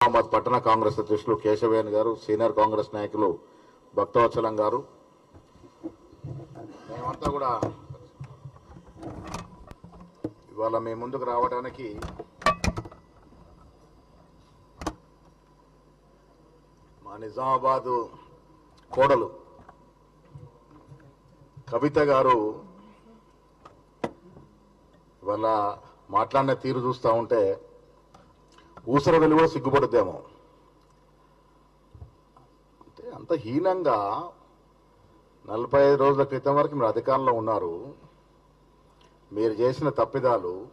నిజామాబాద్ పట్టణ కాంగ్రెస్ అధ్యక్షులు కేశవేన్ గారు సీనియర్ కాంగ్రెస్ నాయకులు భక్తవత్సలం గారు. మేమంతా కూడా ఇవాళ మీ ముందుకు రావడానికి మా నిజామాబాదు కోడలు కవిత గారు ఇవాళ మాట్లాడిన తీరు చూస్తూ ఉంటే ఊసర వెలుగు కూడా సిగ్గుపడుద్దేమో. అంటే అంత హీనంగా నలభై ఐదు రోజుల క్రితం వరకు మీరు అధికారంలో ఉన్నారు. మీరు చేసిన తప్పిదాలు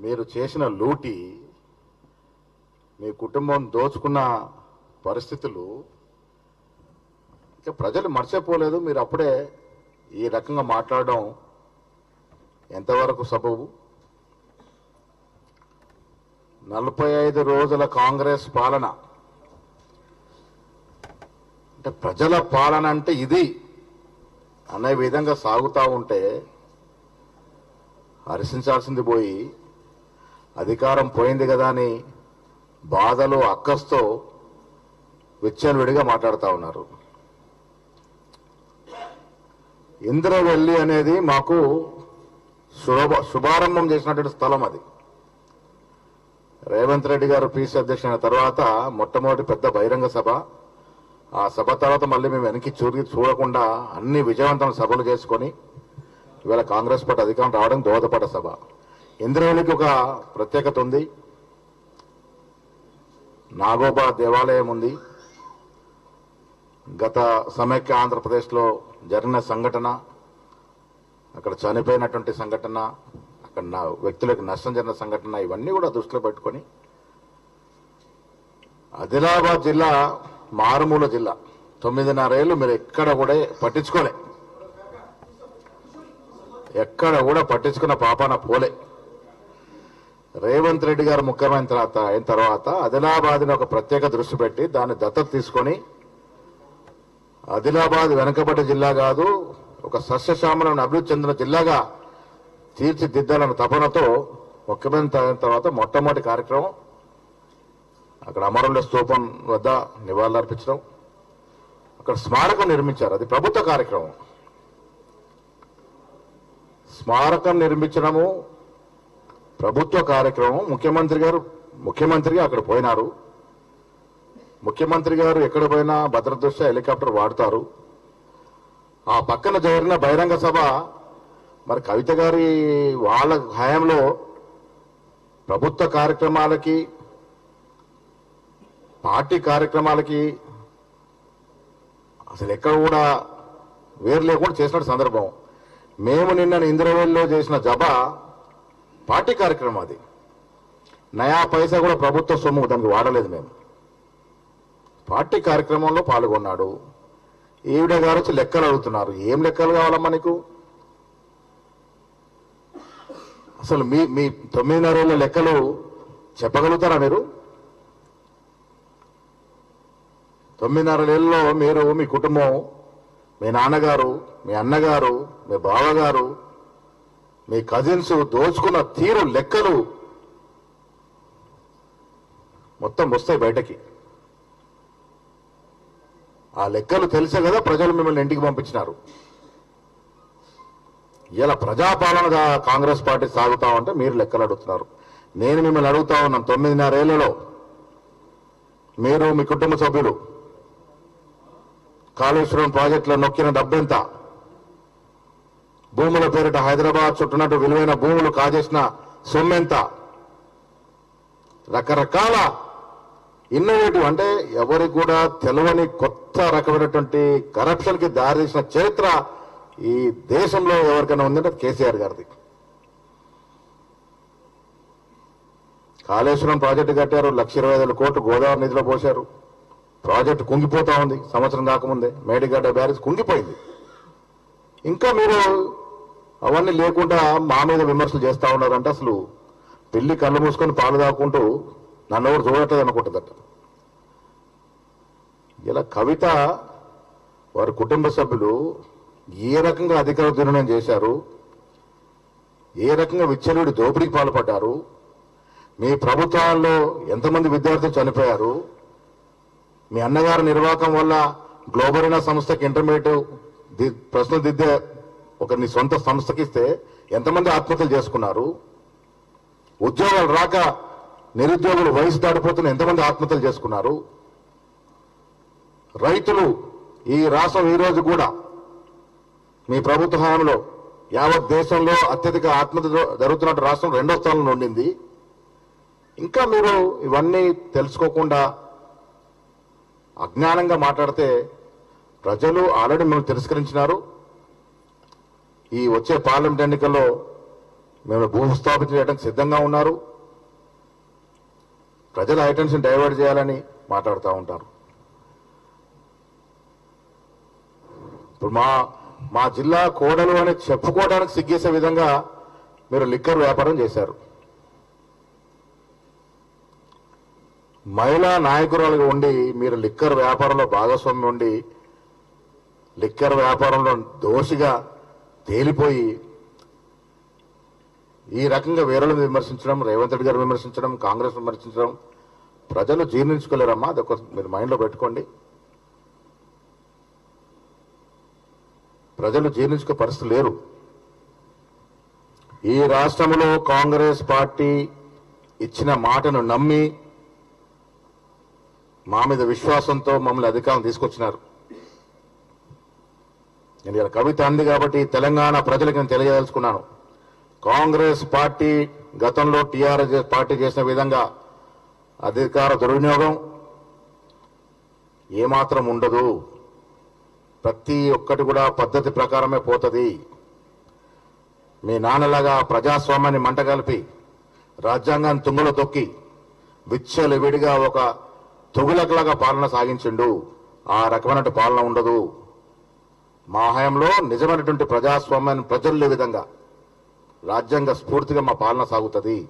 మీరు చేసిన లూటి మీ కుటుంబం దోచుకున్న పరిస్థితులు ఇంకా ప్రజలు మర్చిపోలేదు. మీరు అప్పుడే ఈ రకంగా మాట్లాడడం ఎంతవరకు సబబు? నలభై ఐదు రోజుల కాంగ్రెస్ పాలన. అంటే ప్రజల పాలన అంటే ఇది అనే విధంగా సాగుతూ ఉంటే హర్షించాల్సింది పోయి అధికారం పోయింది కదా అని బాధలు అక్కస్తో విచ్చలవిడిగా మాట్లాడుతూ ఉన్నారు. ఇంద్రవెల్లి అనేది మాకు శుభ శుభారంభం చేసినటువంటి స్థలం అది. రేవంత్ రెడ్డి గారు పీసీ అధ్యక్షుడైన తర్వాత మొట్టమొదటి పెద్ద బహిరంగ సభ. ఆ సభ తర్వాత మళ్ళీ మేము వెనక్కి చూరి చూడకుండా అన్ని విజయవంతం సభలు చేసుకొని ఇవాళ కాంగ్రెస్ పార్టీ అధికారం రావడం దోహదపడ్డ సభ. ఇంద్రవెల్లికి ఒక ప్రత్యేకత ఉంది. నాగోబా దేవాలయం ఉంది. గత సమైక్య ఆంధ్రప్రదేశ్లో జరిగిన సంఘటన అక్కడ చనిపోయినటువంటి సంఘటన వ్యక్తులకు నష్టం జరిగిన సంఘటన ఇవన్నీ కూడా దృష్టిలో పెట్టుకొని ఆదిలాబాద్ జిల్లా మారుమూల జిల్లా. తొమ్మిదిన్నరేళ్ళు మీరు ఎక్కడ కూడా పట్టించుకోలే. ఎక్కడ కూడా పట్టించుకున్న పాపాన పోలే. రేవంత్ రెడ్డి గారు ముఖ్యమైన తర్వాత అయిన తర్వాత ఆదిలాబాద్ని ఒక ప్రత్యేక దృష్టి పెట్టి దాన్ని దత్తత తీసుకొని ఆదిలాబాద్ వెనకబడ్డ జిల్లా కాదు ఒక సస్యశ్యామలను అభివృద్ధి చెందిన జిల్లాగా తీర్చిదిద్దాలన్న తపనతో ముఖ్యమంత్రి అయిన తర్వాత మొట్టమొదటి కార్యక్రమం అక్కడ అమరుల స్తూపం వద్ద నివాళులర్పించడం. అక్కడ స్మారకం నిర్మించారు. అది ప్రభుత్వ కార్యక్రమం. స్మారకం నిర్మించడము ప్రభుత్వ కార్యక్రమం. ముఖ్యమంత్రి గారు ముఖ్యమంత్రిగా అక్కడ పోయినారు. ముఖ్యమంత్రి గారు ఎక్కడ పోయినా భద్రదృష్ట్యా హెలికాప్టర్ వాడతారు. ఆ పక్కన జరిగిన బహిరంగ సభ మరి కవిత గారి వాళ్ళ హయాంలో ప్రభుత్వ కార్యక్రమాలకి పార్టీ కార్యక్రమాలకి అసలు ఎక్కడ కూడా వేరు లేకుండా చేసిన సందర్భం. మేము నిన్న ఇంద్రవేల్లో చేసిన జబ పార్టీ కార్యక్రమం అది. నయా పైసా కూడా ప్రభుత్వ సొమ్ము దానికి వాడలేదు మేము. పార్టీ కార్యక్రమంలో పాల్గొన్నాడు. ఈవిడ గారు వచ్చి లెక్కలు అడుగుతున్నారు. ఏం లెక్కలు కావాలమ్మా నీకు? అసలు మీ మీ తొమ్మిదిన్నర లెక్కలు చెప్పగలుగుతారా మీరు? తొమ్మిదిన్నరేళ్ళలో మీరు మీ కుటుంబం మీ నాన్నగారు మీ అన్నగారు మీ బావగారు మీ కజిన్స్ దోచుకున్న తీరు లెక్కలు మొత్తం వస్తాయి బయటకి. ఆ లెక్కలు తెలిసే కదా ప్రజలు మిమ్మల్ని ఇంటికి పంపించినారు. ఇలా ప్రజాపాలనగా కాంగ్రెస్ పార్టీ సాగుతా ఉంటే మీరు లెక్కలు అడుగుతున్నారు నేను మిమ్మల్ని అడుగుతా ఉన్నాను. తొమ్మిదిన్నరేళ్ళలో మీరు మీ కుటుంబ సభ్యులు కాళేశ్వరం ప్రాజెక్టులో నొక్కిన డబ్బెంత? భూముల పేరిట హైదరాబాద్ చుట్టూనట్టు విలువైన భూములు కాజేసిన సొమ్మెంత? రకరకాల ఇన్నోవేటివ్ అంటే ఎవరికి కూడా తెలవని కొత్త రకమైనటువంటి కరప్షన్కి దారితీసిన చరిత్ర ఈ దేశంలో ఎవరికైనా ఉందంటే కేసీఆర్ గారిది. కాళేశ్వరం ప్రాజెక్టు కట్టారు లక్ష ఇరవై ఐదు కోట్లు గోదావరి నిధిలో పోశారు. ప్రాజెక్టు కుంగిపోతా ఉంది సంవత్సరం కాకముందే మేడిగడ్డ బ్యారేజ్ కుంగిపోయింది. ఇంకా మీరు అవన్నీ లేకుండా మా మీద విమర్శలు చేస్తూ ఉన్నారంటే అసలు పెళ్ళి కళ్ళు మూసుకొని పాలు తాకుంటూ నన్ను ఎవరు చూడట్లేదు అనుకుంటుందట. ఇలా కవిత వారి కుటుంబ సభ్యులు ఏ రకంగా అధికార దుర్వినియోగం చేశారు? ఏ రకంగా విచ్చలుడి దోపిడీకి పాల్పడ్డారు? మీ ప్రభుత్వాల్లో ఎంతమంది విద్యార్థులు చనిపోయారు? మీ అన్నగారి నిర్వాహకం వల్ల గ్లోబరీనా సంస్థకి ఇంటర్మీడియట్ ది- ప్రశ్నలు దిద్దే ఒక నీ సొంత సంస్థకి ఇస్తే ఎంతమంది ఆత్మహత్యలు చేసుకున్నారు? ఉద్యోగాలు రాక నిరుద్యోగులు వయసు దాటిపోతున్న ఎంతమంది ఆత్మహత్యలు చేసుకున్నారు? రైతులు ఈ రాష్ట్రం ఈ రోజు కూడా మీ ప్రభుత్వ హయాంలో యావత్ దేశంలో అత్యధిక ఆత్మహత్య జరుగుతున్నట్టు రాష్ట్రం రెండో స్థానంలో ఉండింది. ఇంకా మీరు ఇవన్నీ తెలుసుకోకుండా అజ్ఞానంగా మాట్లాడితే ప్రజలు ఆల్రెడీ మిమ్మల్ని తిరస్కరించినారు. ఈ వచ్చే పార్లమెంట్ ఎన్నికల్లో మేము భూస్థాపన చేయడానికి సిద్ధంగా ఉన్నారు. ప్రజల ఐటెన్షన్ డైవర్ట్ చేయాలని మాట్లాడుతూ ఉంటారు. ఇప్పుడు మా మా జిల్లా కోడలు అని చెప్పుకోవడానికి సిగ్గేసే విధంగా మీరు లిక్కర్ వ్యాపారం చేశారు. మహిళా నాయకురాలుగా ఉండి మీరు లిక్కర్ వ్యాపారంలో భాగస్వామ్యం ఉండి లిక్కర్ వ్యాపారంలో దోషిగా తేలిపోయి ఈ రకంగా వేరేలను విమర్శించడం రేవంత్ రెడ్డి గారు విమర్శించడం కాంగ్రెస్ విమర్శించడం ప్రజలు జీర్ణించుకోలేరమ్మా అదొక మీరు మైండ్లో పెట్టుకోండి. ప్రజలు జీర్ణించుకో పరిస్థితి లేరు. ఈ రాష్ట్రంలో కాంగ్రెస్ పార్టీ ఇచ్చిన మాటను నమ్మి మా మీద విశ్వాసంతో మమ్మల్ని అధికారం తీసుకొచ్చినారు. నేను ఇక్కడ కవిత అంది కాబట్టి తెలంగాణ ప్రజలకు నేను తెలియదలుచుకున్నాను. కాంగ్రెస్ పార్టీ గతంలో టీఆర్ఎస్ పార్టీ చేసిన విధంగా అధికార దుర్వినియోగం ఏమాత్రం ఉండదు. ప్రతి ఒక్కటి కూడా పద్ధతి ప్రకారమే పోతుంది. మీ నాన్నలాగా ప్రజాస్వామ్యాన్ని మంటగలిపి రాజ్యాంగాన్ని తుంగలో తొక్కి విచ్చలవిడిగా ఒక తుగులకలాగా పాలన సాగించిండు. ఆ రకమైన పాలన ఉండదు. మా హయాంలో నిజమైనటువంటి ప్రజాస్వామ్యాన్ని ప్రజల్లో విధంగా రాజ్యాంగ స్ఫూర్తిగా మా పాలన సాగుతుంది.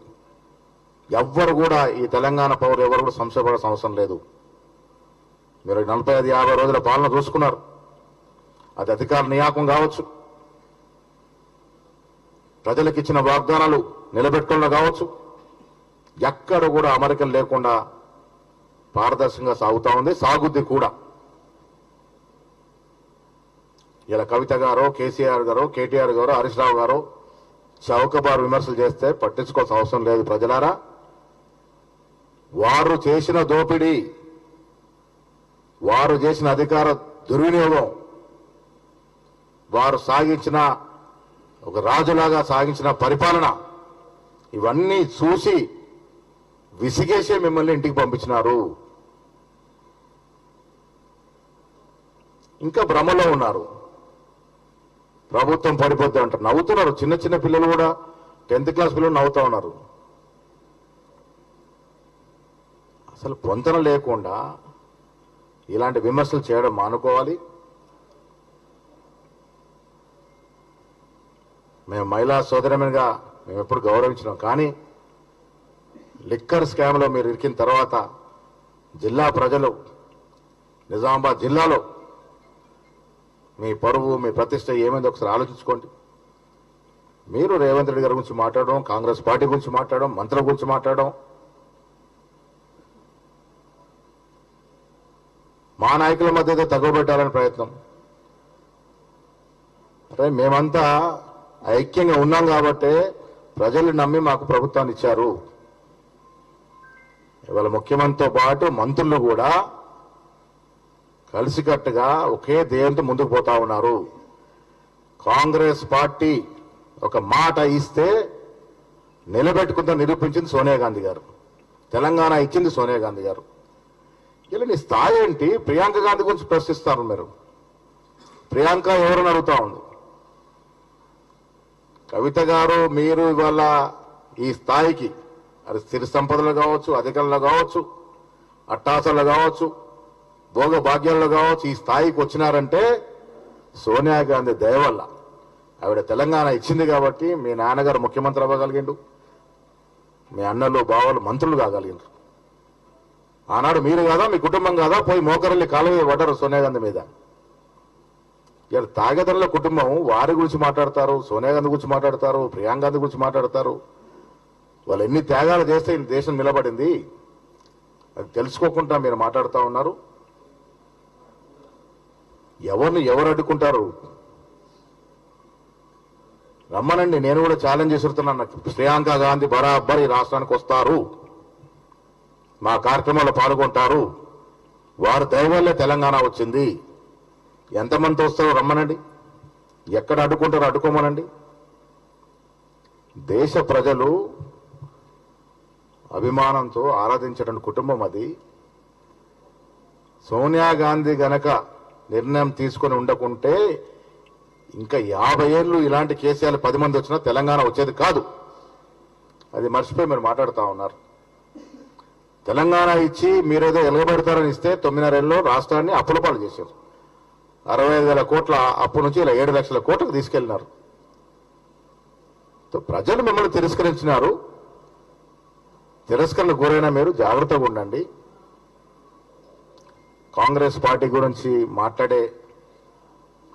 ఎవ్వరు కూడా ఈ తెలంగాణ పౌరులు ఎవరు కూడా సంశయపడాల్సిన అవసరం లేదు. మీరు నలభై ఐదు యాభై రోజుల పాలన చూసుకున్నారు. అది అధికార నియామకం కావచ్చు. ప్రజలకు ఇచ్చిన వాగ్దానాలు నిలబెట్టుకున్న కావచ్చు. ఎక్కడ కూడా అమరికలు లేకుండా పారదర్శకంగా సాగుతూ ఉంది. సాగుద్ది కూడా. ఇలా కవిత గారో కేసీఆర్ గారో కేటీఆర్ గారు హరీష్ రావు గారు చౌకబారు విమర్శలు చేస్తే పట్టించుకోవాల్సిన అవసరం లేదు ప్రజలారా. వారు చేసిన దోపిడీ వారు చేసిన అధికార దుర్వినియోగం వారు సాగించిన ఒక రాజులాగా సాగించిన పరిపాలన ఇవన్నీ చూసి విసిగేసే మిమ్మల్ని ఇంటికి పంపించినారు. ఇంకా భ్రమలో ఉన్నారు. ప్రభుత్వం పడిపోద్ది అంటారు నవ్వుతున్నారు. చిన్న చిన్న పిల్లలు కూడా టెన్త్ క్లాస్ పిల్లలు నవ్వుతూ ఉన్నారు. అసలు పొంతన లేకుండా ఇలాంటి విమర్శలు చేయడం మానుకోవాలి. మేము మహిళా సోదరమనిగా మేము ఎప్పుడు గౌరవించినాం కానీ లిక్కర్ స్కామ్లో మీరు ఇరికిన తర్వాత జిల్లా ప్రజలు నిజామాబాద్ జిల్లాలో మీ పరువు మీ ప్రతిష్ట ఏమైంది ఒకసారి ఆలోచించుకోండి. మీరు రేవంత్ రెడ్డి గారి గురించి మాట్లాడడం కాంగ్రెస్ పార్టీ గురించి మాట్లాడడం మంత్రుల గురించి మాట్లాడడం మా నాయకుల మధ్య ఏదో తగవబెట్టాలని ప్రయత్నం. అరే మేమంతా ఐక్యంగా ఉన్నాం కాబట్టే ప్రజలు నమ్మి మాకు ప్రభుత్వాన్ని ఇచ్చారు. ఇవాళ ముఖ్యమంత్రితో పాటు మంత్రులు కూడా కలిసికట్టుగా ఒకే ధ్యేయంతో ముందుకు పోతా ఉన్నారు. కాంగ్రెస్ పార్టీ ఒక మాట ఇస్తే నిలబెట్టుకుంటా నిరూపించింది సోనియా గాంధీ గారు. తెలంగాణ ఇచ్చింది సోనియా గాంధీ గారు. ఇలా నీ స్థాయి ఏంటి? ప్రియాంక గాంధీ గురించి ప్రశ్నిస్తారు మీరు. ప్రియాంక ఎవరని అడుగుతా ఉంది కవిత గారు మీరు ఇవాళ ఈ స్థాయికి అది స్థిర సంపదలు కావచ్చు అధికారులు కావచ్చు అట్టాసలు కావచ్చు భోగ భాగ్యాల్లో కావచ్చు ఈ స్థాయికి వచ్చినారంటే సోనియా గాంధీ దయవల్ల ఆవిడ తెలంగాణ ఇచ్చింది కాబట్టి మీ నాన్నగారు ముఖ్యమంత్రి అవ్వగలిగిండు. మీ అన్నలు బావలు మంత్రులు కాగలిగిండ్రు. ఆనాడు మీరు కాదా మీ కుటుంబం కాదా పోయి మోకరల్లి కాలువ పడ్డారు సోనియా గాంధీ మీద. ఇలా తాగేతరుల కుటుంబం వారి గురించి మాట్లాడతారు సోనియా గాంధీ గురించి మాట్లాడతారు ప్రియాంక గాంధీ గురించి మాట్లాడతారు. వాళ్ళు ఎన్ని త్యాగాలు చేస్తే ఈ దేశం నిలబడింది? అది తెలుసుకోకుండా మీరు మాట్లాడుతూ ఉన్నారు. ఎవరిని ఎవరు అడ్డుకుంటారు? రమ్మనండి నేను కూడా ఛాలెంజ్ చేస్తున్నాను శ్రీయాంక ప్రియాంక గాంధీ బరాబర్ ఈ రాష్ట్రానికి వస్తారు. మా కార్యక్రమంలో పాల్గొంటారు. వారు దయవల్లే తెలంగాణ వచ్చింది. ఎంతమంది వస్తారో రమ్మనండి. ఎక్కడ అడ్డుకుంటారో అడ్డుకోమనండి. దేశ ప్రజలు అభిమానంతో ఆరాధించడం కుటుంబం అది. సోనియా గాంధీ గనక నిర్ణయం తీసుకొని ఉండకుంటే ఇంకా యాభై ఏళ్ళు ఇలాంటి కేసీఆర్ పది మంది వచ్చినా తెలంగాణ వచ్చేది కాదు. అది మర్చిపోయి మీరు మాట్లాడుతూ ఉన్నారు. తెలంగాణ ఇచ్చి మీరేదో ఎలగబెడతారని ఇస్తే తొమ్మిదిన్నరేళ్ళలో రాష్ట్రాన్ని అప్పులపాలు చేశారు. అరవై ఐదు వేల కోట్ల అప్పు నుంచి ఇలా ఏడు లక్షల కోట్లకు తీసుకెళ్ళినారు. ప్రజలు మిమ్మల్ని తిరస్కరించినారు. తిరస్కరణ గురైన మీరు జాగ్రత్తగా ఉండండి. కాంగ్రెస్ పార్టీ గురించి మాట్లాడే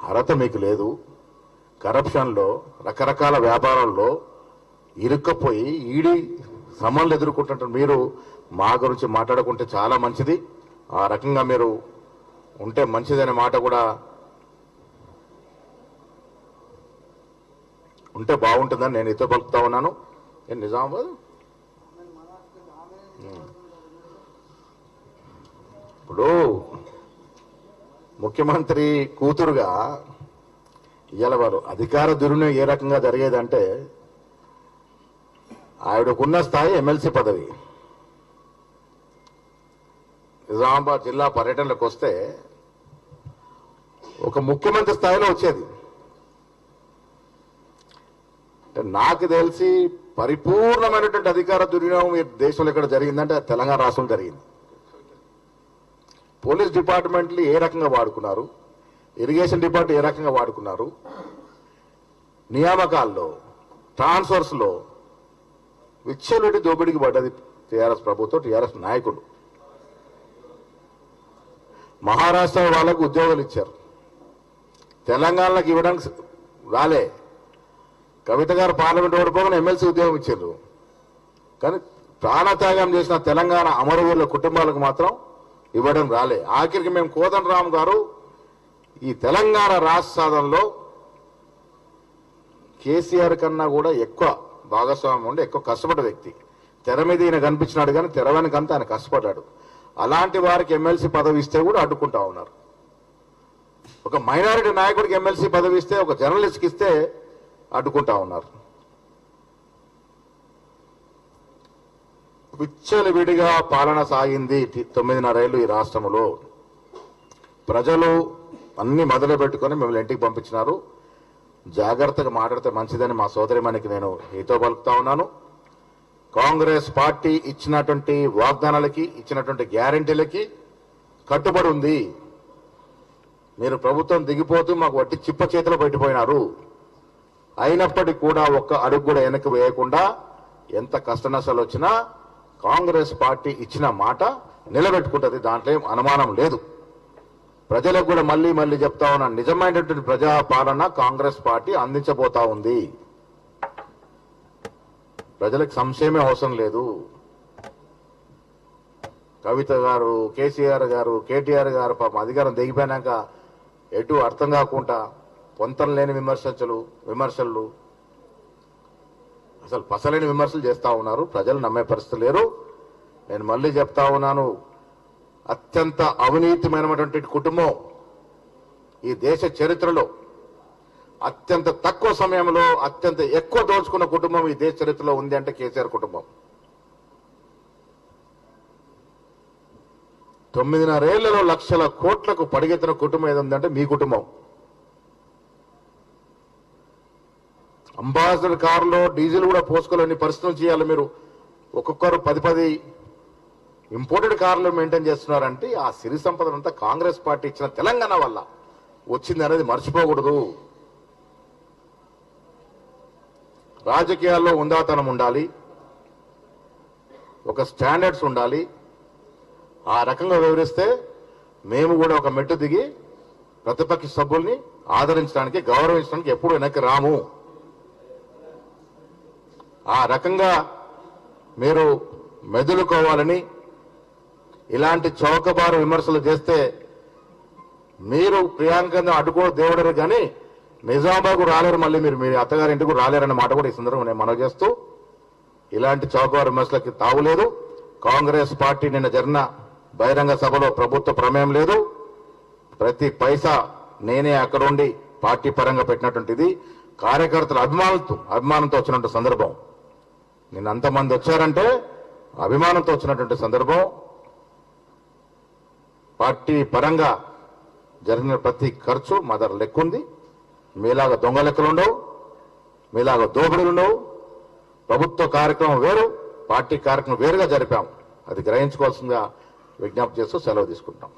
అర్హత మీకు లేదు. కరప్షన్లో రకరకాల వ్యాపారాల్లో ఇరుక్కపోయి ఈడీ సమన్లు ఎదుర్కొంటుంటారు మీరు మా గురించి మాట్లాడుకుంటే చాలా మంచిది. ఆ రకంగా మీరు ఉంటే మంచిదనే మాట కూడా ఉంటే బాగుంటుందని నేను ఇతో పలుకుతా ఉన్నాను. నిజామాబాద్ ఇప్పుడు ముఖ్యమంత్రి కూతురుగా ఇవాళ వారు అధికార దుర్వినియోగం ఏ రకంగా జరిగేదంటే ఆవిడకున్న స్థాయి ఎమ్మెల్సీ పదవి. నిజామాబాద్ జిల్లా పర్యటనలకు వస్తే ఒక ముఖ్యమంత్రి స్థాయిలో వచ్చేది. నాకు తెలిసి పరిపూర్ణమైనటువంటి అధికార దుర్వినియోగం దేశంలో ఇక్కడ జరిగిందంటే తెలంగాణ రాష్ట్రంలో జరిగింది. పోలీస్ డిపార్ట్మెంట్లు ఏ రకంగా వాడుకున్నారు? ఇరిగేషన్ డిపార్ట్ ఏ రకంగా వాడుకున్నారు? నియామకాల్లో ట్రాన్స్ఫర్స్లో విచ్చలుడి దోపిడికి పడ్డది టీఆర్ఎస్ ప్రభుత్వం టీఆర్ఎస్ నాయకులు మహారాష్ట్ర వాళ్ళకు ఉద్యోగాలు ఇచ్చారు. తెలంగాణకి ఇవ్వడానికి రాలే. కవిత గారు పార్లమెంట్ ఓడిపోగానే ఎమ్మెల్సీ ఉద్యోగం ఇచ్చారు. కానీ ప్రాణత్యాగం చేసిన తెలంగాణ అమరవీరుల కుటుంబాలకు మాత్రం ఇవ్వడం రాలే. ఆఖరికి మేము కోదండరామ్ గారు ఈ తెలంగాణ రాష్ట్ర సాధనలో కేసీఆర్ కన్నా కూడా ఎక్కువ భాగస్వామ్యం ఉండి ఎక్కువ కష్టపడ్డ వ్యక్తి. తెర మీద ఈయన కనిపించినాడు కానీ తెర వెనకంతా ఆయన కష్టపడ్డాడు. అలాంటి వారికి ఎమ్మెల్సీ పదవి ఇస్తే కూడా అడ్డుకుంటా ఉన్నారు. ఒక మైనారిటీ నాయకుడికి ఎమ్మెల్సీ పదవి ఇస్తే ఒక జర్నలిస్ట్కి ఇస్తే అడ్డుకుంటా ఉన్నారు. విచ్చలవిడిగా పాలన సాగింది తొమ్మిదిన్నరేళ్ళు ఈ రాష్ట్రంలో. ప్రజలు అన్ని మొదలు పెట్టుకొని మిమ్మల్ని ఇంటికి పంపించినారు. జాగ్రత్తగా మాట్లాడితే మంచిదని మా సోదరిమణికి నేను మీతో పలుకుతా ఉన్నాను. కాంగ్రెస్ పార్టీ ఇచ్చినటువంటి వాగ్దానాలకి ఇచ్చినటువంటి గ్యారంటీలకి కట్టుబడి ఉంది. మీరు ప్రభుత్వం దిగిపోతూ మాకు వట్టి చిప్ప చేతిలో పెట్టిపోయినారు. అయినప్పటికీ కూడా ఒక్క అడుగు కూడా వెనక్కి వేయకుండా ఎంత కష్ట నష్టాలు వచ్చినా కాంగ్రెస్ పార్టీ ఇచ్చిన మాట నిలబెట్టుకుంటుంది. దాంట్లో ఏం అనుమానం లేదు. ప్రజలకు కూడా మళ్ళీ మళ్ళీ చెప్తా ఉన్న నిజమైనటువంటి ప్రజా పాలన కాంగ్రెస్ పార్టీ అందించబోతా ఉంది. ప్రజలకు సంశయమే అవసరం లేదు. కవిత గారు కేసీఆర్ గారు కేటీఆర్ గారు పాపం అధికారం దిగిపోయినాక ఎటు అర్థం కాకుండా పొంతం లేని విమర్శలు విమర్శలు. అసలు పసలేని విమర్శలు చేస్తూ ఉన్నారు. ప్రజలు నమ్మే పరిస్థితి లేరు నేను మళ్ళీ చెప్తా ఉన్నాను. అత్యంత అవినీతిమైనటువంటి కుటుంబం ఈ దేశ చరిత్రలో అత్యంత తక్కువ సమయంలో అత్యంత ఎక్కువ దోచుకున్న కుటుంబం ఈ దేశ చరిత్రలో ఉంది అంటే కేసీఆర్ కుటుంబం. తొమ్మిదిన్నరేళ్ళలో లక్షల కోట్లకు పడిగెత్తిన కుటుంబం ఏది ఉందంటే మీ కుటుంబం. అంబాసిడర్ కారులో డీజిల్ కూడా పోసుకోలేని పరిస్థితులు చేయాలి మీరు. ఒక్కొక్కరు పది పది ఇంపోర్టెడ్ కార్లు మెయింటైన్ చేస్తున్నారంటే ఆ సిరి సంపద అంతా కాంగ్రెస్ పార్టీ ఇచ్చిన తెలంగాణ వల్ల వచ్చింది అనేది మర్చిపోకూడదు. రాజకీయాల్లో ఉందాతనం ఉండాలి. ఒక స్టాండర్డ్స్ ఉండాలి. ఆ రకంగా వివరిస్తే మేము కూడా ఒక మెట్టు దిగి ప్రతిపక్ష సభ్యుల్ని ఆదరించడానికి గౌరవించడానికి ఎప్పుడు వెనక్కి రాము. ఆ రకంగా మీరు మెదులుకోవాలని ఇలాంటి చౌకబారు విమర్శలు చేస్తే మీరు ప్రియాంకను అడ్డుకో దేవుడరు కానీ నిజామాబాద్కు రాలేరు మళ్ళీ మీరు మీ అత్తగారింటికి రాలేరన్న మాట కూడా ఈ సందర్భంగా నేను మనవి చేస్తూ ఇలాంటి చౌకబారు విమర్శలకి తావులేదు. కాంగ్రెస్ పార్టీ నిన్న జరిగిన బహిరంగ సభలో ప్రభుత్వ ప్రమేయం లేదు. ప్రతి పైసా నేనే అక్కడుండి పార్టీ పరంగా పెట్టినటువంటిది కార్యకర్తల అభిమానంతో అభిమానంతో వచ్చినటువంటి సందర్భం. నిన్న అంతమంది వచ్చారంటే అభిమానంతో వచ్చినటువంటి సందర్భం. పార్టీ పరంగా జరిగిన ప్రతి ఖర్చు మా దగ్గర లెక్క ఉంది మీలాగా దొంగ లెక్కలు ఉండవు. మీలాగా దోపిడీలు ఉండవు. ప్రభుత్వ కార్యక్రమం వేరు పార్టీ కార్యక్రమం వేరుగా జరిపాం అది గ్రహించుకోవాల్సిందిగా విజ్ఞప్తి చేస్తూ సెలవు తీసుకుంటాం.